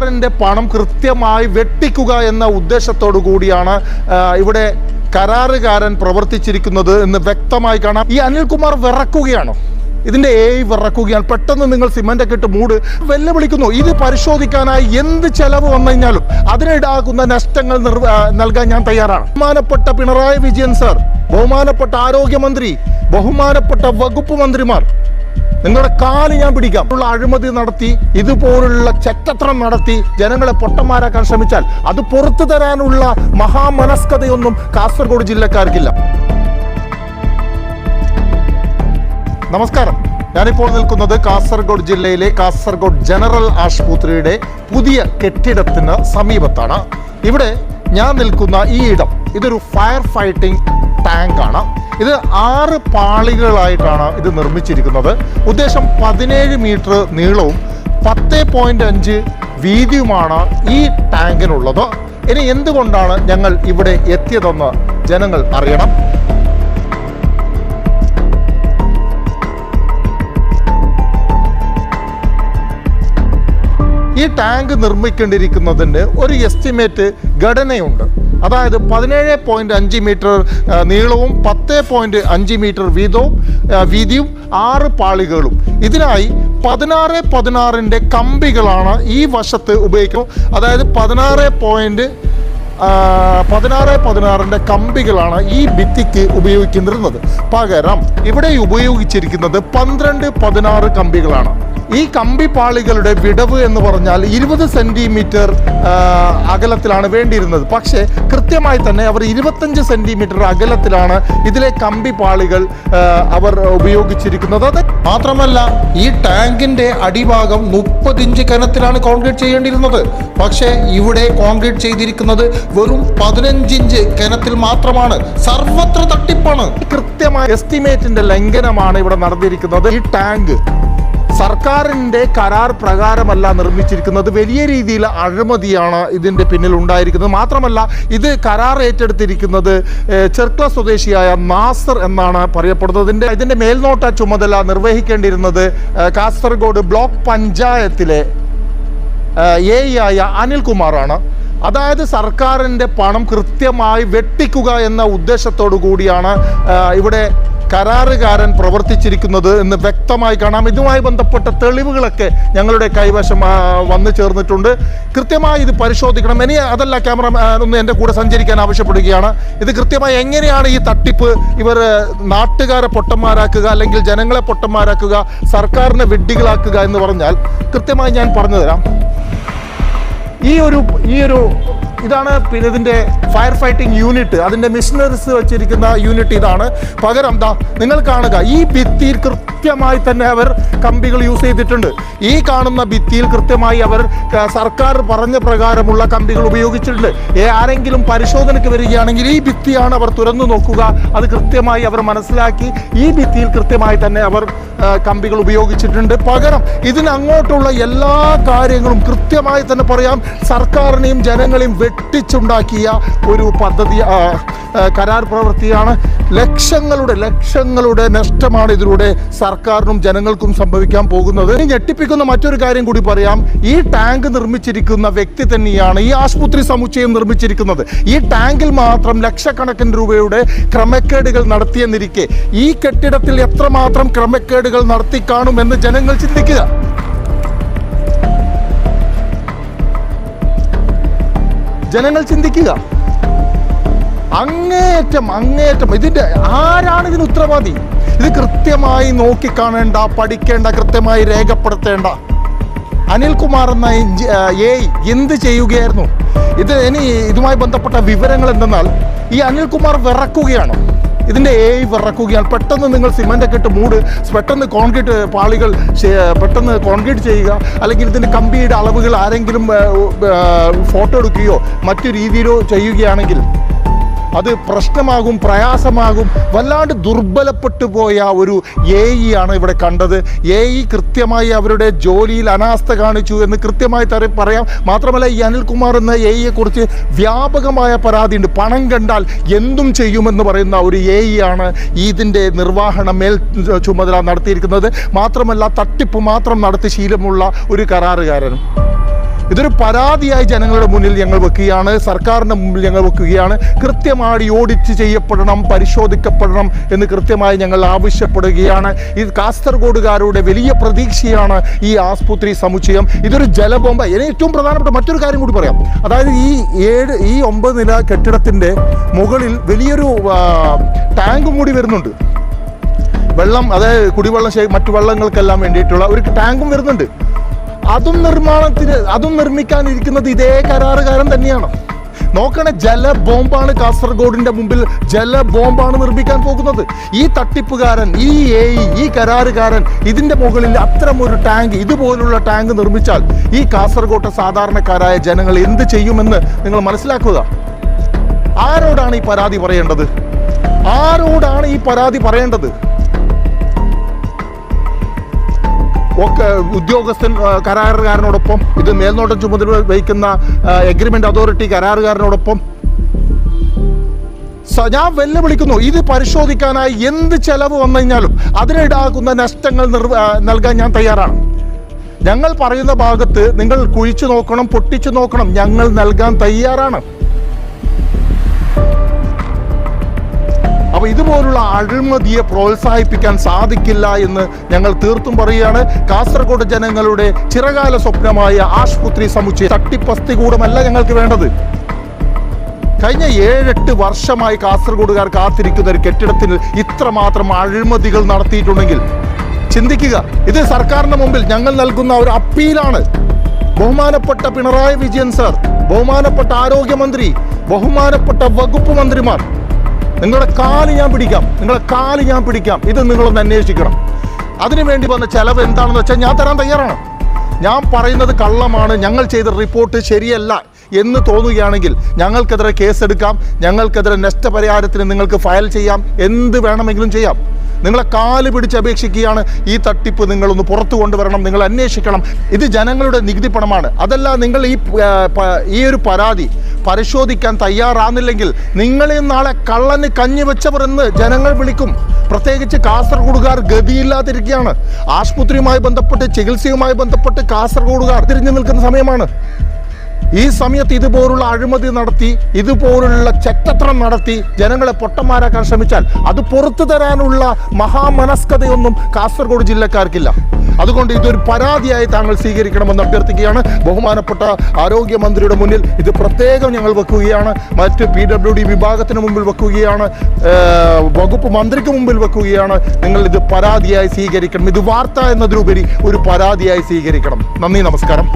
സർക്കാരിന്റെ പണം കൃത്യമായി വെട്ടിക്കുക എന്ന ഉദ്ദേശത്തോടു കൂടിയാണ് ഇവിടെ കരാറുകാരൻ പ്രവർത്തിച്ചിരിക്കുന്നത് എന്ന് വ്യക്തമായി കാണാം. ഈ അനിൽകുമാർ വിറക്കുകയാണോ? ഇതിന്റെ എ വിറക്കുകയാണ്. പെട്ടെന്ന് നിങ്ങൾ സിമന്റ് ഒക്കെ ഇട്ട് മൂട്. വെല്ലുവിളിക്കുന്നു ഇത് പരിശോധിക്കാനായി എന്ത് ചെലവ് വന്നു കഴിഞ്ഞാലും അതിനിടാകുന്ന നഷ്ടങ്ങൾ നൽകാൻ ഞാൻ തയ്യാറാണ്. ബഹുമാനപ്പെട്ട പിണറായി വിജയൻ സാർ ബഹുമാനപ്പെട്ട ആരോഗ്യമന്ത്രി ബഹുമാനപ്പെട്ട വകുപ്പ് മന്ത്രിമാർ നിങ്ങളുടെ കാൽ ഞാൻ പിടിക്കാം. ഉള്ള അഴിമതി നടത്തി ഇതുപോലുള്ള ചെറ്റത്രം നടത്തി ജനങ്ങളെ പൊട്ടന്മാരാക്കാൻ ശ്രമിച്ചാൽ അത് പുറത്തു തരാനുള്ള മഹാമനസ്കതയൊന്നും കാസർഗോഡ് ജില്ലക്കാർക്കില്ല. നമസ്കാരം. ഞാനിപ്പോൾ നിൽക്കുന്നത് കാസർഗോഡ് ജില്ലയിലെ കാസർഗോഡ് ജനറൽ ആശുപത്രിയുടെ പുതിയ കെട്ടിടത്തിന് സമീപത്താണ്. ഇവിടെ ഞാൻ നിൽക്കുന്ന ഈ ഇടം ഇതൊരു ഫയർ ഫൈറ്റിംഗ് ടാങ്ക് ആണ് ഇത് ആറ് പാളികളായിട്ടാണ് ഇത് നിർമ്മിച്ചിരിക്കുന്നത്. ഉദ്ദേശം പതിനേഴ് മീറ്റർ നീളവും പത്ത് പോയിന്റ് അഞ്ച് വീതിയുമാണ് ഈ ടാങ്കിനുള്ളത്. ഇനി എന്തുകൊണ്ടാണ് ഞങ്ങൾ ഇവിടെ എത്തിയതെന്ന് ജനങ്ങൾ അറിയണം. ഈ ടാങ്ക് നിർമ്മിക്കേണ്ടിയിരിക്കുന്നതിന് ഒരു എസ്റ്റിമേറ്റ് ഘടനയുണ്ട്. അതായത് പതിനേഴ് പോയിന്റ് അഞ്ച് മീറ്റർ നീളവും പത്ത് പോയിന്റ് അഞ്ച് മീറ്റർ വീതവും വീതിയും ആറ് പാളികളും. ഇതിനായി പതിനാറ് പതിനാറിന്റെ കമ്പികളാണ് ഈ വശത്ത് ഉപയോഗിക്കുന്നത്. അതായത് പതിനാറ് പോയിന്റ് പതിനാറ് പതിനാറിന്റെ കമ്പികളാണ് ഈ ഭിത്തിക്ക് ഉപയോഗിക്കുന്നിരുന്നത് പകരം ഇവിടെ ഉപയോഗിച്ചിരിക്കുന്നത് പന്ത്രണ്ട് പതിനാറ് കമ്പികളാണ്. ഈ കമ്പി പാളികളുടെ വിടവ് എന്ന് പറഞ്ഞാൽ ഇരുപത് സെന്റിമീറ്റർ അകലത്തിലാണ് വേണ്ടിയിരുന്നത്. പക്ഷേ കൃത്യമായി തന്നെ അവർ ഇരുപത്തഞ്ച് സെന്റിമീറ്റർ അകലത്തിലാണ് ഇതിലെ കമ്പി പാളികൾ അവർ ഉപയോഗിച്ചിരിക്കുന്നത്. അത് മാത്രമല്ല ഈ ടാങ്കിന്റെ അടിഭാഗം മുപ്പത് ഇഞ്ച് കനത്തിലാണ് കോൺക്രീറ്റ് ചെയ്യേണ്ടിയിരുന്നത്. പക്ഷേ ഇവിടെ കോൺക്രീറ്റ് ചെയ്തിരിക്കുന്നത് വെറും പതിനഞ്ചിഞ്ച് കനത്തിൽ മാത്രമാണ്. സർവത്ര തട്ടിപ്പാണ്. കൃത്യമായ എസ്റ്റിമേറ്റിന്റെ ലംഘനമാണ് ഇവിടെ നടന്നിരിക്കുന്നത്. ഈ ടാങ്ക് സർക്കാരിന്റെ കരാർ പ്രകാരമല്ല നിർമ്മിച്ചിരിക്കുന്നത്. വലിയ രീതിയിൽ അഴിമതിയാണ് ഇതിന്റെ പിന്നിൽ ഉണ്ടായിരിക്കുന്നത്. മാത്രമല്ല ഇത് കരാർ ഏറ്റെടുത്തിരിക്കുന്നത് ചെർക്ല സ്വദേശിയായ നാസർ എന്നാണ് പറയപ്പെടുന്നത്. ഇതിന്റെ ഇതിന്റെ മേൽനോട്ട ചുമതല നിർവഹിക്കേണ്ടിയിരുന്നത് കാസർഗോഡ് ബ്ലോക്ക് പഞ്ചായത്തിലെ എ ആയ അനിൽകുമാറാണ്. അതായത് സർക്കാരിന്റെ പണം കൃത്യമായി വെട്ടിക്കുക എന്ന ഉദ്ദേശത്തോടു കൂടിയാണ് ഇവിടെ കരാറുകാരൻ പ്രവർത്തിച്ചിരിക്കുന്നത് എന്ന് വ്യക്തമായി കാണാം. ഇതുമായി ബന്ധപ്പെട്ട തെളിവുകളൊക്കെ ഞങ്ങളുടെ കൈവശം വന്നു ചേർന്നിട്ടുണ്ട്. കൃത്യമായി ഇത് പരിശോധിക്കണം. ഇനി അതല്ല ക്യാമറ ഒന്ന് എന്റെ കൂടെ സഞ്ചരിക്കാൻ ആവശ്യപ്പെടുകയാണ്. ഇത് കൃത്യമായി എങ്ങനെയാണ് ഈ തട്ടിപ്പ് ഇവർ നാട്ടുകാരെ പൊട്ടന്മാരാക്കുക അല്ലെങ്കിൽ ജനങ്ങളെ പൊട്ടന്മാരാക്കുക സർക്കാരിനെ വിഡ്ഢികളാക്കുക എന്ന് പറഞ്ഞാൽ കൃത്യമായി ഞാൻ പറഞ്ഞുതരാം. ഈ ഒരു ഈ ഒരു ഇതാണ് പിന്നെ ഇതിന്റെ ഫയർ ഫൈറ്റിംഗ് യൂണിറ്റ് അതിന്റെ മിഷനറീസ് വെച്ചിരിക്കുന്ന യൂണിറ്റ് ഇതാണ്. പകരം ദാ നിങ്ങൾ കാണുക ഈ ഭിത്തിയിൽ കൃത്യമായി തന്നെ അവർ കമ്പികൾ യൂസ് ചെയ്തിട്ടുണ്ട്. ഈ കാണുന്ന ഭിത്തിയിൽ കൃത്യമായി അവർ സർക്കാർ പറഞ്ഞ പ്രകാരമുള്ള കമ്പികൾ ഉപയോഗിച്ചിട്ടുണ്ട്. ആരെങ്കിലും പരിശോധനയ്ക്ക് വരികയാണെങ്കിൽ ഈ ഭിത്തിയാണ് അവർ തുറന്നു നോക്കുക. അത് കൃത്യമായി അവർ മനസ്സിലാക്കി ഈ ഭിത്തിയിൽ കൃത്യമായി തന്നെ അവർ കമ്പികൾ ഉപയോഗിച്ചിട്ടുണ്ട്. പകരം ഇതിനങ്ങോട്ടുള്ള എല്ലാ കാര്യങ്ങളും കൃത്യമായി തന്നെ പറയാം. സർക്കാരിനെയും ജനങ്ങളെയും വെട്ടിച്ചുണ്ടാക്കിയ ഒരു പദ്ധതി കരാർ പ്രവൃത്തിയാണ്. ലക്ഷങ്ങളുടെ ലക്ഷങ്ങളുടെ നഷ്ടമാണ് ഇതിലൂടെ സർക്കാരിനും ജനങ്ങൾക്കും സംഭവിക്കാൻ പോകുന്നത്. ഞെട്ടിപ്പിക്കുന്ന മറ്റൊരു കാര്യം കൂടി പറയാം. ഈ ടാങ്ക് നിർമ്മിച്ചിരിക്കുന്ന വ്യക്തി തന്നെയാണ് ഈ ആശുപത്രി സമുച്ചയം നിർമ്മിച്ചിരിക്കുന്നത്. ഈ ടാങ്കിൽ മാത്രം ലക്ഷക്കണക്കിന് രൂപയുടെ ക്രമക്കേടുകൾ നടത്തിയെന്നിരിക്കെ ഈ കെട്ടിടത്തിൽ എത്രമാത്രം ക്രമക്കേടുകൾ നടത്തി കാണുമെന്ന് ജനങ്ങൾ ചിന്തിക്കുക. ജനങ്ങൾ ചിന്തിക്കുക. അങ്ങേറ്റം അങ്ങേറ്റം ഇതിന്റെ ആരാണ് ഇതിന് ഉത്തരവാദി? ഇത് കൃത്യമായി നോക്കിക്കാണേണ്ട പഠിക്കേണ്ട കൃത്യമായി രേഖപ്പെടുത്തേണ്ട. അനിൽകുമാർ എന്ന ഏയ് എന്ത് ചെയ്യുകയായിരുന്നു? ഇത് ഇനി ഇതുമായി ബന്ധപ്പെട്ട വിവരങ്ങൾ എന്തെന്നാൽ ഈ അനിൽകുമാർ വിറക്കുകയാണ്. ഇതിന്റെ എ വിറക്കുകയാണ്. പെട്ടെന്ന് നിങ്ങൾ സിമന്റ് ഒക്കെ ഇട്ട് മൂട് പെട്ടെന്ന് കോൺക്രീറ്റ് പാളികൾ പെട്ടെന്ന് കോൺക്രീറ്റ് ചെയ്യുക അല്ലെങ്കിൽ ഇതിന്റെ കമ്പിയുടെ അളവുകൾ ആരെങ്കിലും ഫോട്ടോ എടുക്കുകയോ മറ്റു രീതിയിലോ ചെയ്യുകയാണെങ്കിൽ അത് പ്രശ്നമാകും പ്രയാസമാകും വല്ലാണ്ട് ദുർബലപ്പെട്ടു പോയ ഒരു എ ഇ ആണ് ഇവിടെ കണ്ടത്. എ ഇ കൃത്യമായി അവരുടെ ജോലിയിൽ അനാസ്ഥ കാണിച്ചു എന്ന് കൃത്യമായി തറി പറയാം. മാത്രമല്ല ഈ അനിൽകുമാർ എന്ന എ ഇയെ കുറിച്ച് വ്യാപകമായ പരാതിയുണ്ട് പണം കണ്ടാൽ എന്തും ചെയ്യുമെന്ന് പറയുന്ന ഒരു എ ആണ് ഇതിന്റെ നിർവാഹണ മേൽ ചുമതല നടത്തിയിരിക്കുന്നത്. മാത്രമല്ല തട്ടിപ്പ് മാത്രം നടത്തി ശീലമുള്ള ഒരു കരാറുകാരനും. ഇതൊരു പരാതിയായി ജനങ്ങളുടെ മുന്നിൽ ഞങ്ങൾ വെക്കുകയാണ്. സർക്കാരിന്റെ മുമ്പിൽ ഞങ്ങൾ വെക്കുകയാണ്. കൃത്യമായി ഓഡിറ്റ് ചെയ്യപ്പെടണം പരിശോധിക്കപ്പെടണം എന്ന് കൃത്യമായി ഞങ്ങൾ ആവശ്യപ്പെടുകയാണ്. ഇത് കാസർഗോഡുകാരുടെ വലിയ പ്രതീക്ഷയാണ് ഈ ആസ്പത്രി സമുച്ചയം. ഇതൊരു ജലബോംബ. ഇനി ഏറ്റവും പ്രധാനപ്പെട്ട മറ്റൊരു കാര്യം കൂടി പറയാം. അതായത് ഈ ഏഴ് ഈ ഒമ്പത് നില കെട്ടിടത്തിന്റെ മുകളിൽ വലിയൊരു ടാങ്കും കൂടി വരുന്നുണ്ട്. വെള്ളം അതായത് കുടിവെള്ളം മറ്റു വെള്ളങ്ങൾക്കെല്ലാം വേണ്ടിയിട്ടുള്ള ഒരു ടാങ്കും വരുന്നുണ്ട്. അതും നിർമ്മാണത്തിന് അതും നിർമ്മിക്കാനിരിക്കുന്നത് ഇതേ കരാറുകാരൻ തന്നെയാണ്. നോക്കണേ ജല ബോംബാണ് കാസർഗോഡിന്റെ മുമ്പിൽ ജല ബോംബാണ് നിർമ്മിക്കാൻ പോകുന്നത്. ഈ തട്ടിപ്പുകാരൻ ഈ എ ഈ കരാറുകാരൻ ഇതിന്റെ മുകളിൽ അത്തരം ഒരു ടാങ്ക് ഇതുപോലുള്ള ടാങ്ക് നിർമ്മിച്ചാൽ ഈ കാസർഗോട്ടെ സാധാരണക്കാരായ ജനങ്ങൾ എന്ത് ചെയ്യുമെന്ന് നിങ്ങൾ മനസ്സിലാക്കുക. ആരോടാണ് ഈ പരാതി പറയേണ്ടത്? ആരോടാണ് ഈ പരാതി പറയേണ്ടത്? ഒക്കെ ഉദ്യോഗസ്ഥൻ കരാറുകാരനോടൊപ്പം ഇത് മേൽനോട്ടം ചുമതല വഹിക്കുന്ന എഗ്രിമെന്റ് അതോറിറ്റി കരാറുകാരനോടൊപ്പം. ഞാൻ വെല്ലുവിളിക്കുന്നു ഇത് പരിശോധിക്കാനായി എന്ത് ചെലവ് വന്നു കഴിഞ്ഞാലും അതിനിടാക്കുന്ന നഷ്ടങ്ങൾ നൽകാൻ ഞാൻ തയ്യാറാണ്. ഞങ്ങൾ പറയുന്ന ഭാഗത്ത് നിങ്ങൾ കുഴിച്ചു നോക്കണം പൊട്ടിച്ചു നോക്കണം ഞങ്ങൾ നൽകാൻ തയ്യാറാണ്. അപ്പൊ ഇതുപോലുള്ള അഴിമതിയെ പ്രോത്സാഹിപ്പിക്കാൻ സാധിക്കില്ല എന്ന് ഞങ്ങൾ തീർത്തും പറയുകയാണ്. കാസർഗോഡ് ജനങ്ങളുടെ ചിറകാല സ്വപ്നമായ ആശുപത്രി സമുച്ചയം തട്ടിപ്പസ്തി കൂടമല്ല ഞങ്ങൾക്ക് വേണ്ടത്. കഴിഞ്ഞ ഏഴെട്ട് വർഷമായി കാസർഗോഡുകാർ കാത്തിരിക്കുന്ന ഒരു കെട്ടിടത്തിന് ഇത്രമാത്രം അഴിമതികൾ നടത്തിയിട്ടുണ്ടെങ്കിൽ ചിന്തിക്കുക ഇത് സർക്കാരിന്റെ മുമ്പിൽ ഞങ്ങൾ നൽകുന്ന ഒരു അപ്പീലാണ്. ബഹുമാനപ്പെട്ട പിണറായി വിജയൻ സർ ബഹുമാനപ്പെട്ട ആരോഗ്യമന്ത്രി ബഹുമാനപ്പെട്ട വകുപ്പ് മന്ത്രിമാർ നിങ്ങളുടെ കാൽ ഞാൻ പിടിക്കാം. നിങ്ങളുടെ കാൽ ഞാൻ പിടിക്കാം. ഇത് നിങ്ങളൊന്ന് അന്വേഷിക്കണം. അതിനുവേണ്ടി വന്ന ചെലവ് എന്താണെന്ന് വെച്ചാൽ ഞാൻ തരാൻ തയ്യാറാണ്. ഞാൻ പറയുന്നത് കള്ളമാണ്. ഞങ്ങൾ ചെയ്ത റിപ്പോർട്ട് ശരിയല്ല എന്ന് തോന്നുകയാണെങ്കിൽ ഞങ്ങൾക്കെതിരെ കേസെടുക്കാം. ഞങ്ങൾക്കെതിരെ നഷ്ടപരിഹാരത്തിന് നിങ്ങൾക്ക് ഫയൽ ചെയ്യാം. എന്ത് വേണമെങ്കിലും ചെയ്യാം. നിങ്ങളെ കാൽ പിടിച്ച് അപേക്ഷിക്കുകയാണ്. ഈ തട്ടിപ്പ് നിങ്ങളൊന്ന് പുറത്തു കൊണ്ടുവരണം നിങ്ങൾ അന്വേഷിക്കണം. ഇത് ജനങ്ങളുടെ നികുതി പണമാണ് അതല്ല നിങ്ങൾ ഈ ഈ ഒരു പരാതി പരിശോധിക്കാൻ തയ്യാറാകുന്നില്ലെങ്കിൽ നിങ്ങളെ നാളെ കള്ളന് കഞ്ഞി വെച്ചവർ എന്ന് ജനങ്ങൾ വിളിക്കും. പ്രത്യേകിച്ച് കാസർഗോഡുകാർ ഗതിയില്ലാതിരിക്കുകയാണ്. ആശുപത്രിയുമായി ബന്ധപ്പെട്ട് ചികിത്സയുമായി ബന്ധപ്പെട്ട് കാസർഗോഡുകാർ തിരിഞ്ഞു നിൽക്കുന്ന സമയമാണ്. ഈ സമയത്ത് ഇതുപോലുള്ള അഴിമതി നടത്തി ഇതുപോലുള്ള ചെറ്റത്രം നടത്തി ജനങ്ങളെ പൊട്ടന്മാരാക്കാൻ ശ്രമിച്ചാൽ അത് പുറത്തു തരാനുള്ള മഹാമനസ്കതയൊന്നും കാസർഗോഡ് ജില്ലക്കാർക്കില്ല. അതുകൊണ്ട് ഇതൊരു പരാതിയായി താങ്കൾ സ്വീകരിക്കണമെന്ന് അഭ്യർത്ഥിക്കുകയാണ്. ബഹുമാനപ്പെട്ട ആരോഗ്യമന്ത്രിയുടെ മുന്നിൽ ഇത് പ്രത്യേകം ഞങ്ങൾ വെക്കുകയാണ്. മറ്റ് പി ഡബ്ല്യു ഡി വിഭാഗത്തിന് മുമ്പിൽ വെക്കുകയാണ്. വകുപ്പ് മന്ത്രിക്ക് മുമ്പിൽ വെക്കുകയാണ്. നിങ്ങൾ ഇത് പരാതിയായി സ്വീകരിക്കണം. ഇത് വാർത്ത എന്നതിലുപരി ഒരു പരാതിയായി സ്വീകരിക്കണം. നന്ദി നമസ്കാരം.